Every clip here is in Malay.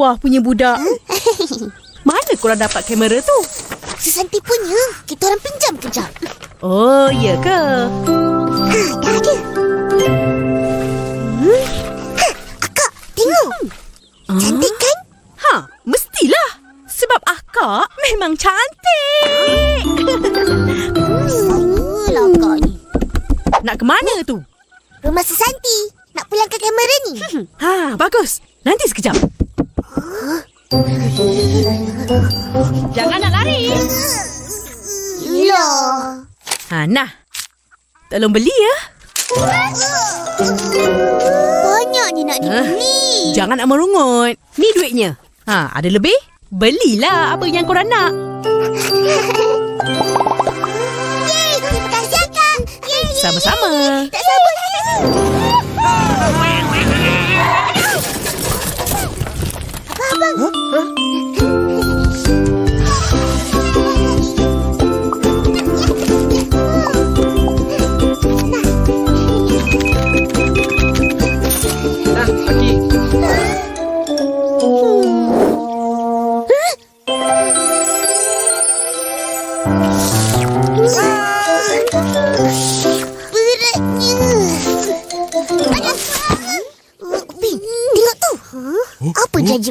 bertuah punya budak. Mana korang dapat kamera tu? Sesanti punya. Kita orang pinjam kejap. Oh, ya ke? Ha, dah ada. Hmm. Ha, akak, tengok. Cantik kan? Ha, mestilah. Sebab akak memang cantik. Apalah akak ni. Nak ke mana tu? Rumah Sesanti. Nak pulangkan kamera ni. Ha, bagus. Nanti sekejap. Jangan nak lari. Yelah. Ha, nah. Tolong beli ya. Banyak ni nak dibeli. Jangan nak merungut. Ni duitnya. Ha, ada lebih? Belilah apa yang korang nak. Yeay, terima kasih yeay. Sama-sama. Tak sabar. 嗯？嗯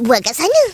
buat kat sana?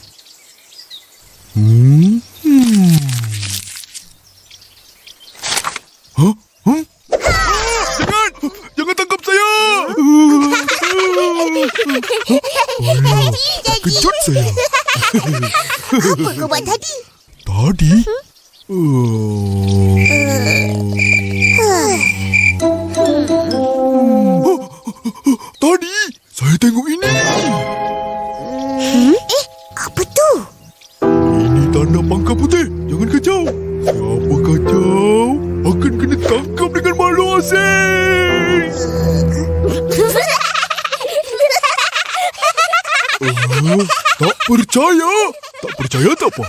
Percaya? Tak percaya tak apa?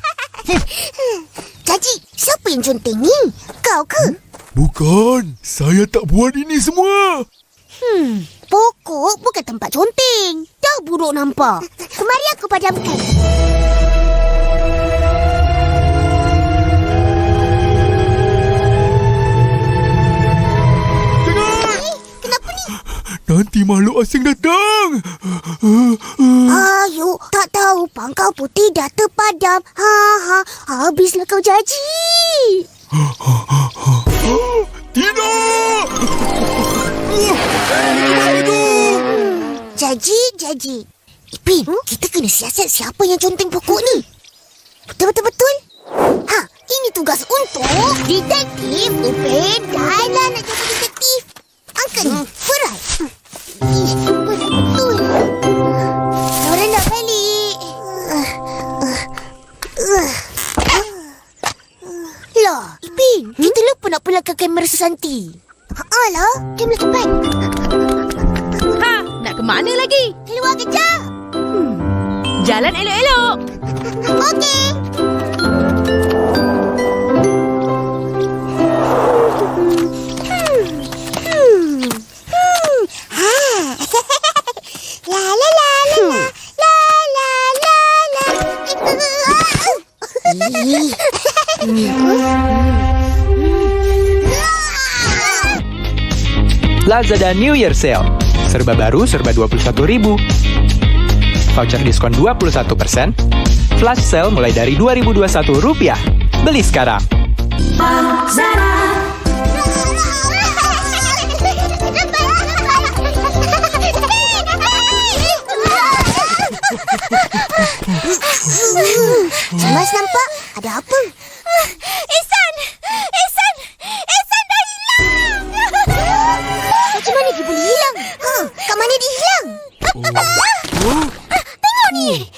Jadi, siapa yang conteng ni? Kau ke? Bukan. Saya tak buat ini semua. Hmm, pokok bukan tempat conteng. Dah buruk nampak. Kemari aku padamkan. Nanti makhluk asing datang. Ayo, tak tahu pangkal putih dah terpadam. Ha ha, habislah kau janji. Tidak! Janji, janji. Ipin, hmm? kita kena siasat siapa yang conteng pokok ni. Betul-betul-betul? Ha, ini tugas untuk detektif Ipin. Jangan nak jadi detektif. Angkat ni, berat. Hmm. Orang nak balik. Lah, Ipin, kita lupa nak pulangkan kamera Susanti. Haa lah, jomlah cepat. Ha, nak ke mana lagi? Keluar kejap. Jalan elok-elok. Okey. Lazada New Year Sale. Serba baru, serba 21 ribu. Voucher diskon 21%. Flash sale mulai dari 2021 rupiah. Beli sekarang. Cemas nampak? Ada apa? Ihsan! Ihsan! Ihsan dah hilang! Macam mana dia boleh hilang? Ha, kat mana dia hilang? Tengok ni!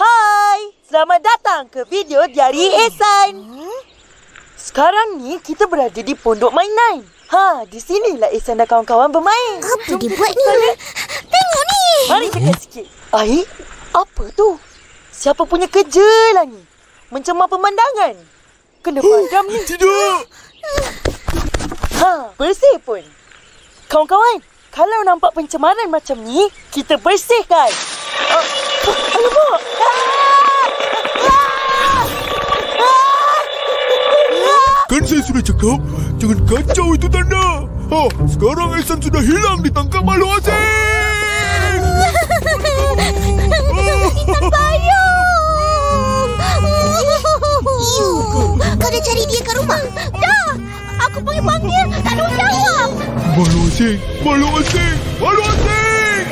Hai, selamat datang ke video Diari Ehsan. Sekarang ni kita berada di Pondok Mainan. Ha, di sinilah Ehsan dan kawan-kawan bermain. Apa dia buat ni? Tengok ni! Mari dekat sikit. Ai, apa tu? Siapa punya kerja lah ni? Mencemar pemandangan. Kena padam ni. Tidak! Ha, bersih pun. Kawan-kawan, kalau nampak pencemaran macam ni, kita bersihkan. Ah, Alamak! Kan saya sudah cakap, jangan kacau itu tanda. Ha, sekarang Ehsan sudah hilang ditangkap makhluk asing. You, kau dah cari dia kat rumah? Dah, aku panggil-panggil, tak ada orang jawab. Makhluk asing, makhluk asing, makhluk asing.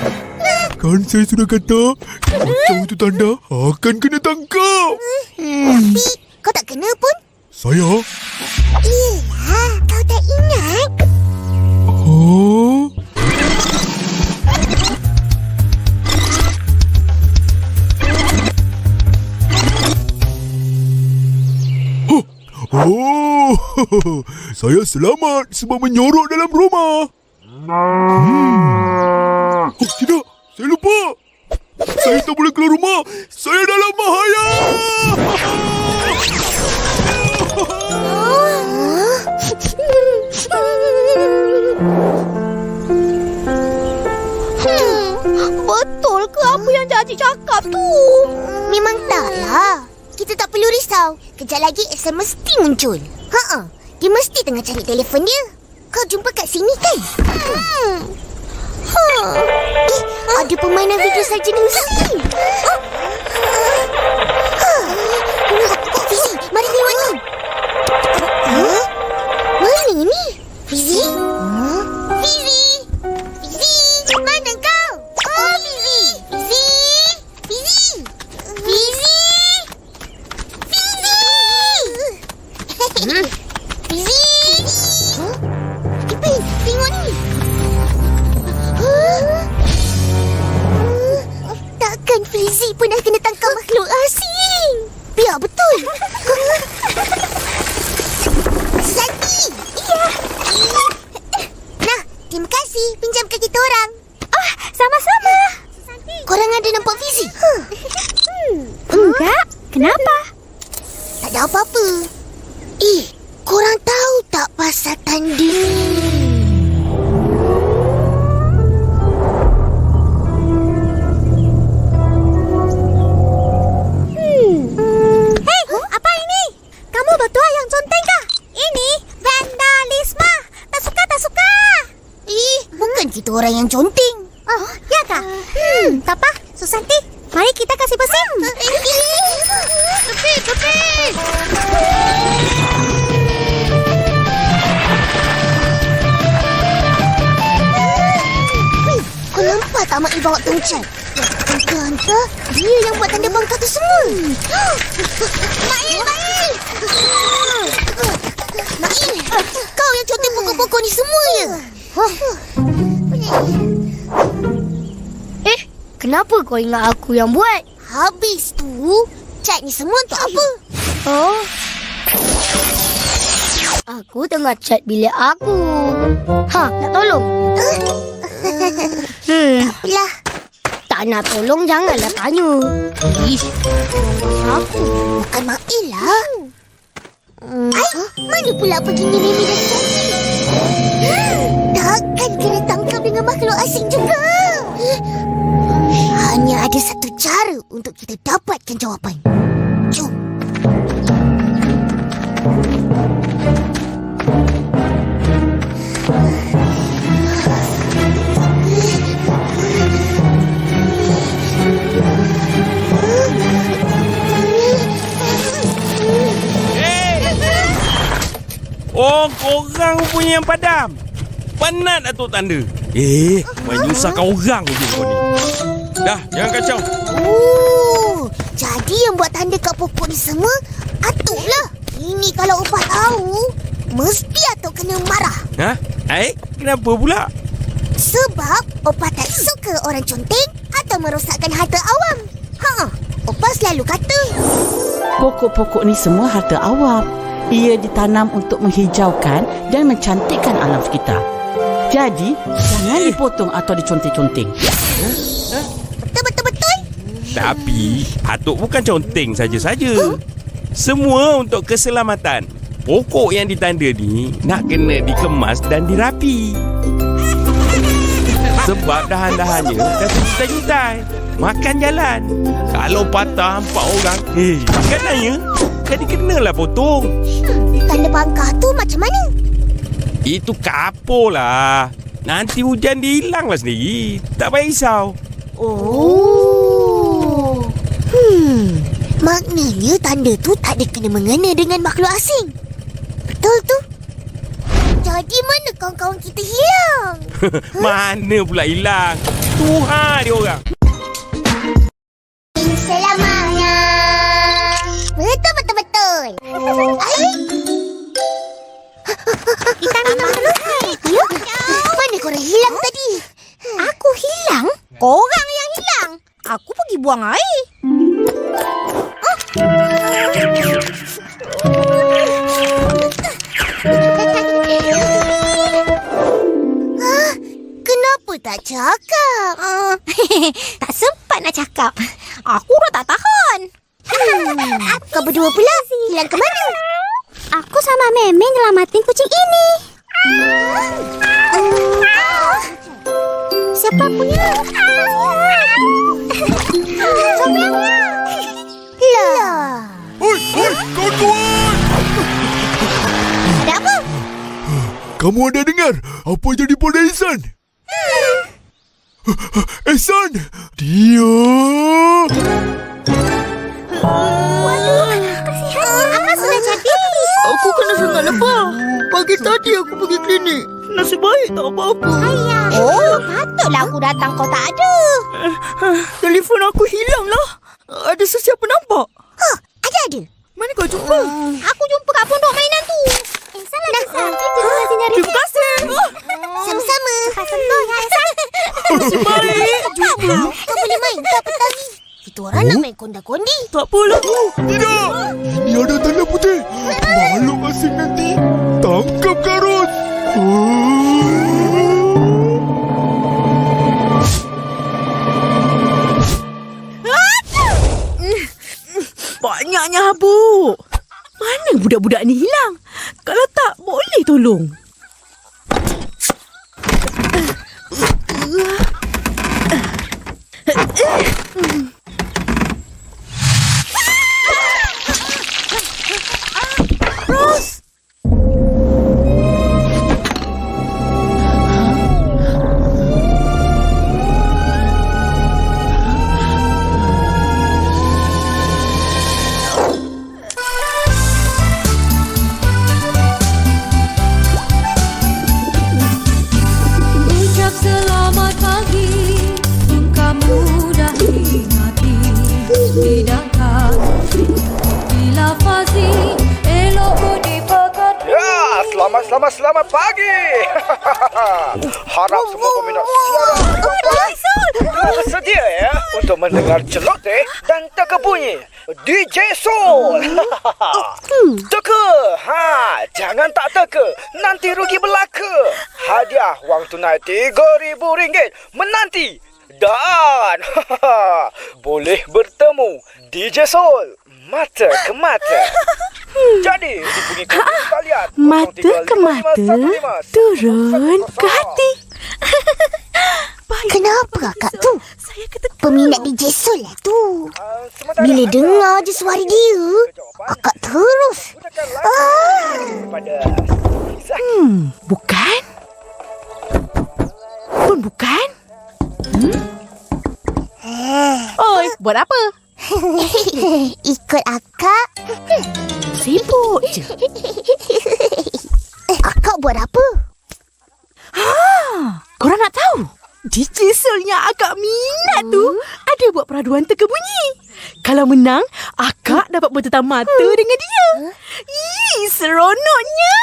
Kan saya sudah kata, kacau itu tanda akan kena tangkap. Tapi, kau tak kena pun. Saya? Yelah, kau tak ingat. Oh? Oh, saya selamat sebab menyorok dalam rumah. Hmm. Oh, tidak, saya lupa. Saya tak boleh keluar rumah. Saya dalam bahaya. Hmm, betul ke apa yang Jaji cakap tu? Memang tak lah. Kita tak perlu risau. Kejap lagi Esen mesti muncul. Ha Dia mesti tengah cari telefon dia. Kau jumpa kat sini kan? Hmm. Ha. Eh, ada permainan video saja di sini. Ha. Kok Fizi, mari keluar ni. Huh? Mana ni? Fizi? Eh, kenapa kau ingat aku yang buat? Habis tu, cat ni semua untuk apa? Oh. Aku tengah cat bilik aku. Ha, nak tolong? Hmm, Lah, tak nak tolong janganlah tanya. Ish, aku. bukan Mak I lah. Ai, mana pula pergi ni Mimi dan? Takkan kena tangkap dengan makhluk asing juga. Hanya ada satu cara untuk kita dapatkan jawapan. Jom. Oh, korang punya yang padam. Penat Datuk Tanda. Eh, menyusahkan orang je kau ni. Dah, jangan kacau. Oh, jadi yang buat tanda kat pokok ni semua Atuk lah. Ini kalau Opah tahu, mesti Atuk kena marah. Ha? Eh, kenapa pula? Sebab Opah tak suka orang conteng atau merosakkan harta awam. Ha, Opah selalu kata. Pokok-pokok ni semua harta awam. Ia ditanam untuk menghijaukan dan mencantikkan alam sekitar. Jadi, jangan dipotong atau diconteng-conteng. Betul-betul-betul? Tapi, Atuk bukan conteng saja-saja. Semua untuk keselamatan. Pokok yang ditanda ni nak kena dikemas dan dirapi. Sebab dahan-dahannya dah terjuntai-juntai. Makan jalan. Kalau patah empat orang, eh, kenanya? Jadi kenalah potong. Tanda pangkah tu macam mana? Itu kapur lah. Nanti hujan dia hilang lah sendiri. Tak payah risau. Oh. Hmm. Maknanya tanda tu tak ada kena mengena dengan makhluk asing. Betul tu. Jadi mana kawan-kawan kita hilang? Mana pula hilang? Tuhan dia orang. Selamanya. Betul betul betul. Ai. Kita minum ni. Ya. Mana korang hilang tadi? Aku hilang? Korang yang hilang. Aku pergi buang air. Ah, Kenapa tak cakap? Pagi tadi aku pergi klinik. Nasib baik tak apa-apa. Ayah. Oh, patutlah aku datang kau tak ada. Telefon aku hilang lah. Ada sesiapa nampak? Ha, ada ada. Mana kau jumpa? Aku jumpa kat pondok mainan tu. Eh, salah dah. Terima kasih nyari. Terima kasih. Sama-sama. Ya, Ehsan. Baik. Jumpa. Kau boleh main tak petang ni? Kita orang nak main konda-kondi. Tak apalah. Tidak! Ini ada tanda putih. Makhluk asing nanti tangkap karus. Banyaknya habuk. Mana budak-budak ni hilang? Kalau tak, boleh tolong. Ucap untuk mendengar celoteh dan teka bunyi DJ Soul. teka, ha, jangan tak teka, nanti rugi belaka. Hadiah wang tunai RM3,000 menanti. Dan boleh bertemu DJ Soul mata ke mata. Jadi, hubungi kami sekalian. Mata ke mata, turun ke hati. Baik. Kenapa kakak tu? Saya kata Peminat DJ Sol lah tu. Ah, Bila dengar je suara dia, akak terus. Ah. Hmm, bukan? Pun bukan? Hmm? Oi, buat apa? Ikut akak. Sibuk je. Akak buat apa? Korang nak tahu? DJ Sol yang akak minat tu ada buat peraduan teka bunyi. Kalau menang, akak dapat bertetam mata dengan dia. Ih, seronoknya.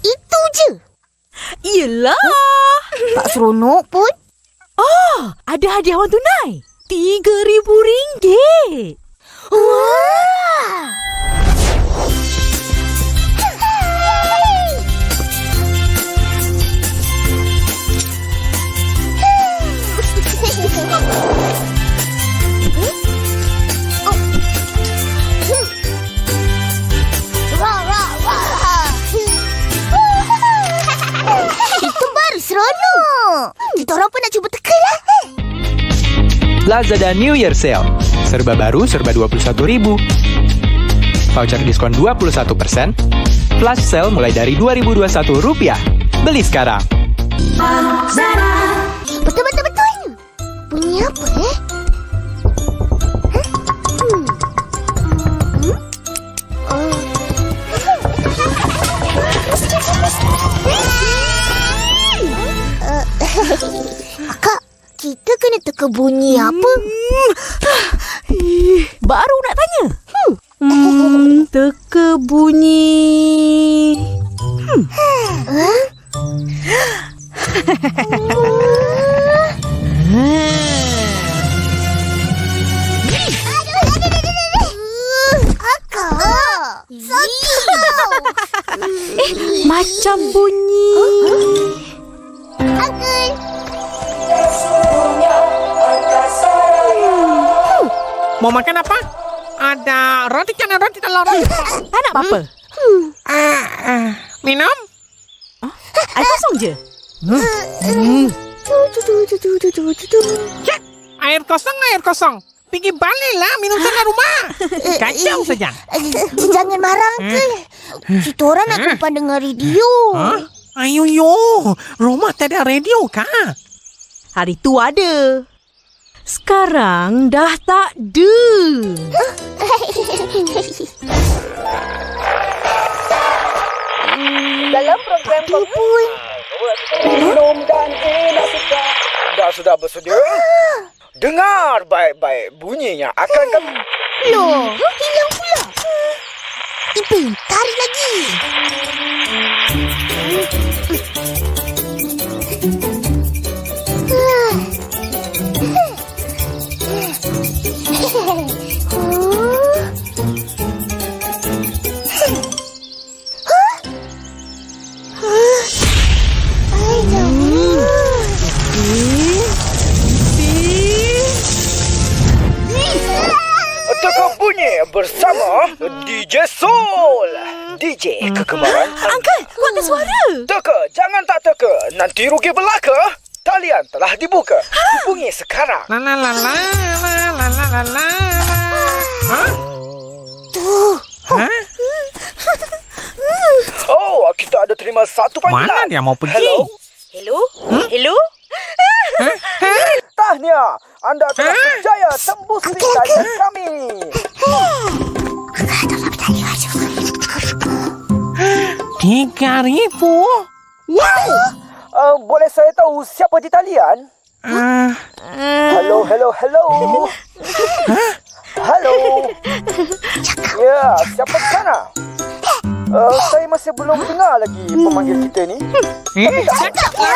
Itu je. Yelah. Tak seronok pun. Oh, ada hadiah wang tunai. Tiga ribu ringgit. Wah. kita Lazada New Year Sale. Serba baru, serba 21.000. Voucher diskon 21%. Flash sale mulai dari Rp2021. Beli sekarang. Betul, bunyi apa? Ih, baru nak tanya. Hmm. Hmm, teka bunyi. Kakak, Ada roti canai roti telur. Anak apa? Ah, ah, minum? Air kosong je. Cek. Air kosong, air kosong. Pergi baliklah minum sana rumah. Kacau saja. Eh, Jangan marah, Uncle. Kita orang nak kumpulan dengar radio. Ayo yo, rumah tak ada radio kah? Hari tu ada. Sekarang dah tak ada. Dalam program Tu pun. Minum dan enak sekali. Dah sudah bersedia? Dengar baik-baik bunyinya akan kami... Loh, hilang pula. Ipin, tarik lagi. bersama DJ Soul. DJ kekemaran. Uncle, buat suara. Teka, jangan tak teka. Nanti rugi belaka. Talian telah dibuka. Ha? Hubungi sekarang. La la la la la la la la. Ah. Ha? Tu. Ha? Hmm. Oh, kita ada terima satu panggilan. Mana dia mau pergi? Hello? Hello? Hmm? Hello? Tahniah, anda telah berjaya tembus ringkasan kami. Tiga ribu? Wow! Uh, boleh saya tahu siapa di talian? Ah, Hello, hello, hello. Hello. Ya, siapa di sana? Uh, saya masih belum dengar lagi pemanggil kita ni. eh, cakap lah.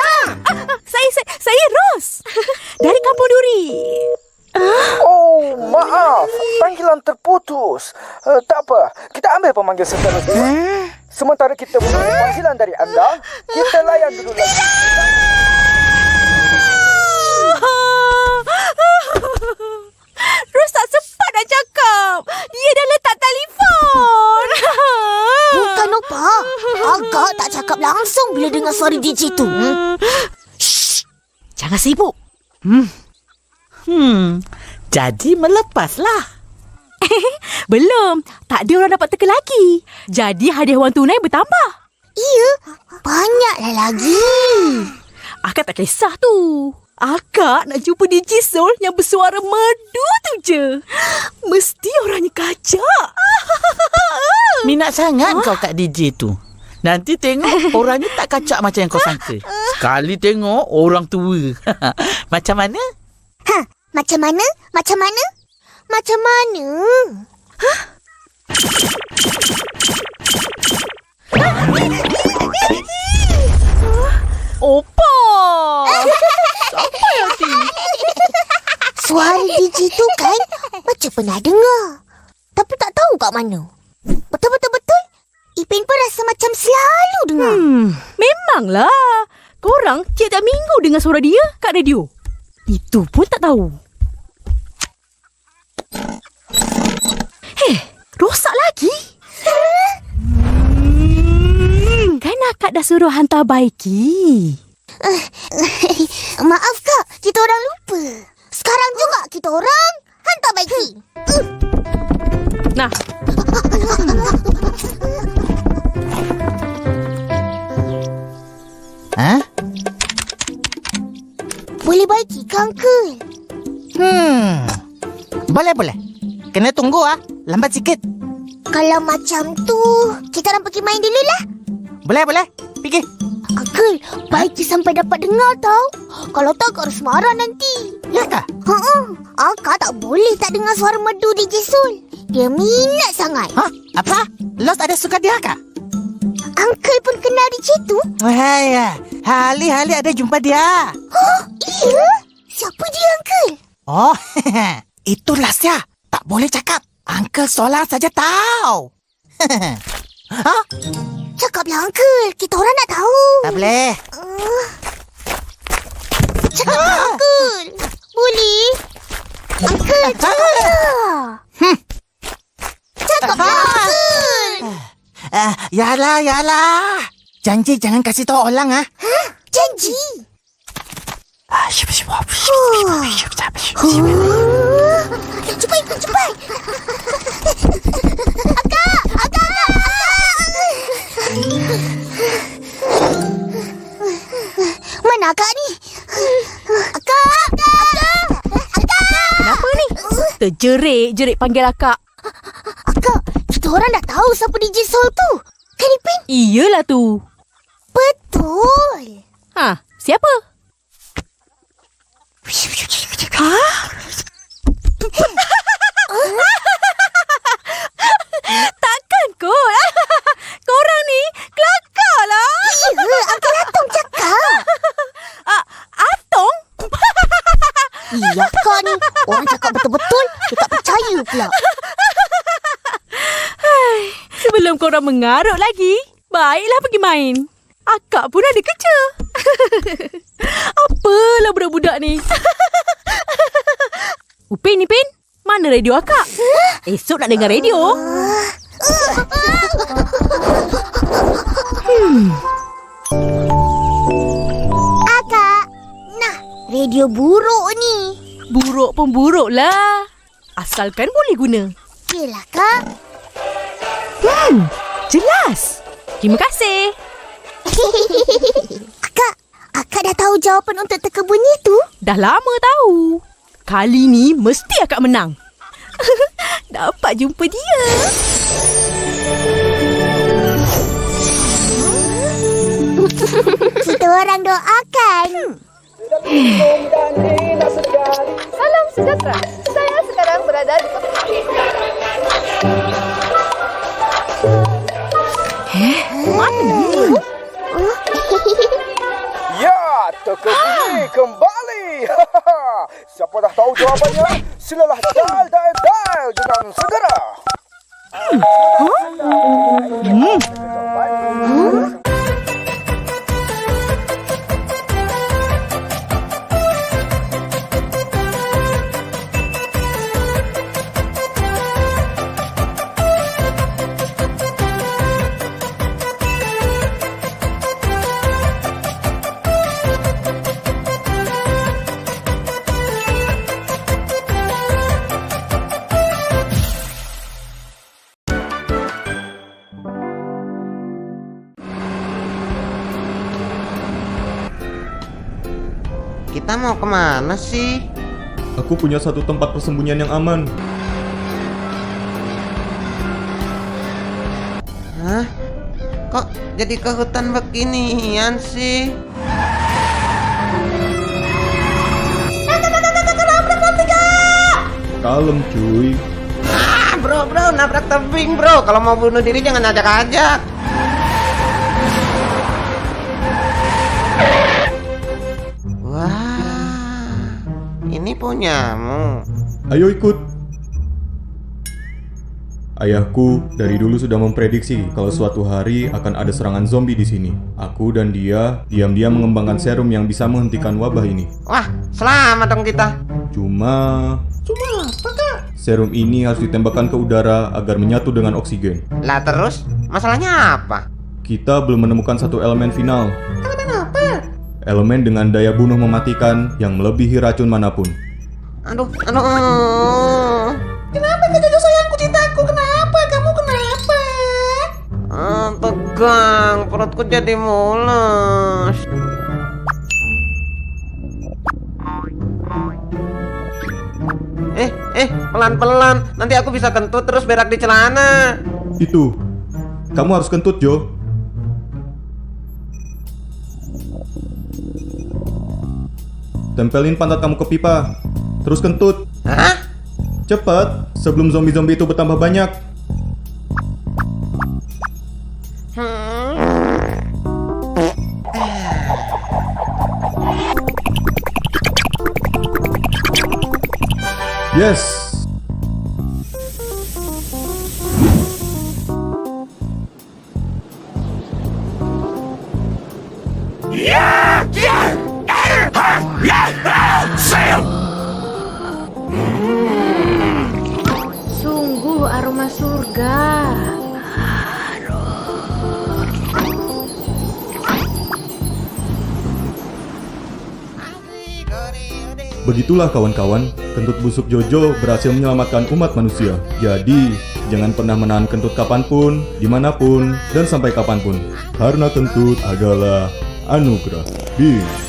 Saya, Ros. Dari Kampung Duri. Oh, maaf. Panggilan terputus. Uh, tak apa. Kita ambil pemanggil seterusnya. Sementara kita menunggu panggilan dari anda, kita layan dulu lagi. Ros tak sempat nak cakap. Dia dah letak telefon. Bukan apa. Agak tak cakap langsung bila dengar suara DJ tu. Hmm? Jangan sibuk. Hmm, jadi melepaslah. Belum. Tak ada orang dapat teka lagi. Jadi hadiah wang tunai bertambah. Iya, banyaklah lagi. Akak tak kisah tu. Akak nak jumpa DJ Soul yang bersuara merdu tu je. Mesti orangnya kacak. Minat sangat kau kat DJ tu. Nanti tengok orangnya tak kacak macam yang kau sangka. Sekali tengok orang tua. macam mana? Ha, macam mana? Macam mana? Macam mana? Opa! Suara DJ tu kan macam pernah dengar. Tapi tak tahu kat mana. Betul-betul-betul. Ipin pun rasa macam selalu dengar. Hmm, memanglah. Korang tiap-tiap minggu dengar suara dia kat radio. Itu pun tak tahu. Heh, rosak lagi. Hmm, kan akak dah suruh hantar baiki. Maaf kak, kita orang lupa. Sekarang juga kita orang hantar baiki. Nah, Ha? Boleh baiki ke Uncle? Hmm. Boleh, boleh. Kena tunggu ah. Lambat sikit. Kalau macam tu, kita orang pergi main dulu lah. Boleh, boleh. Pergi. Uncle, baiki sampai dapat dengar tau. Kalau tak, kau harus marah nanti. Ya kah? Ha Akak tak boleh tak dengar suara merdu DJ Sul. Dia minat sangat. Ha? Apa? Los ada suka dia kah? Uncle pun kenal DJ tu. Hai, ya. Hali-hali ada jumpa dia. Oh, iya? Siapa dia, Uncle? Oh, itulah sia. Tak boleh cakap. Uncle Solang saja tahu. ha? Cakaplah, Uncle. Kita orang nak tahu. Tak boleh. Uh, cakaplah, Uncle. Boleh? Uncle, cakaplah. Hmm. Cakaplah, Uncle. Uh, yalah, yalah. Janji jangan kasih tahu orang ah. Hah? Janji. Ah, Huh. syup, syup. Huh. Cepat, cepat. Akak, akak, akak. Mana akak ni? Akak, akak, akak. kenapa ni? Terjerit-jerit panggil akak. Akak, kita orang dah tahu siapa DJ Soul tu. Kan, Ipin? Iyalah tu. Betul. Ha, siapa? Ha? Takkan kot. Korang ni kelakar lah. Ya, Uncle Atom cakap. Ah, Atong? Iya, kak ni. Orang cakap betul-betul, dia tak percaya pula. Sebelum korang mengarut lagi, baiklah pergi main. Akak pun ada kerja. Apalah budak-budak ni. Upin, Ipin, mana radio akak? Esok nak dengar radio. Akak, nah, radio buruk ni. Buruk pun buruk lah. Asalkan boleh guna. Yelah, kak. Hmm, jelas. Terima kasih. Akak, akak dah tahu jawapan untuk teka bunyi tu? Dah lama tahu. Kali ni mesti akak menang. Dapat jumpa dia. Kita orang doakan. Salam sejahtera. Saya sekarang berada di? Ya, teka bunyi kembali. Siapa dah tahu jawapannya? Silalah dial, dial, dial dengan segera. Kita ke mana sih? Aku punya satu tempat persembunyian yang aman. Hah? Kok jadi ke hutan beginian sih? Kalem cuy. Ah, bro, bro, nabrak tebing, bro. Kalau mau bunuh diri jangan ajak-ajak. Ini punyamu. Ayo ikut. Ayahku dari dulu sudah memprediksi kalau suatu hari akan ada serangan zombie di sini. Aku dan dia diam-diam mengembangkan serum yang bisa menghentikan wabah ini. Wah, selamat dong kita. Cuma Cuma, serum ini harus ditembakkan ke udara agar menyatu dengan oksigen. Lah terus, masalahnya apa? Kita belum menemukan satu elemen final. Elemen dengan daya bunuh mematikan yang melebihi racun mana pun. Aduh, aduh. Kenapa kau Jojo sayangku cintaku? Kenapa? Kamu kenapa? Ah, tegang, perutku jadi mules. Eh, eh, pelan-pelan. Nanti aku bisa kentut terus berak di celana. Itu. Kamu harus kentut, Jo. Tempelin pantat kamu ke pipa. Terus kentut. Hah? Cepat, sebelum zombie-zombie itu bertambah banyak. Yes. Sungguh aroma surga. Begitulah kawan-kawan, kentut busuk Jojo berhasil menyelamatkan umat manusia. Jadi, jangan pernah menahan kentut kapan pun, di mana pun, dan sampai kapan pun. Karena kentut adalah anugerah. Bing.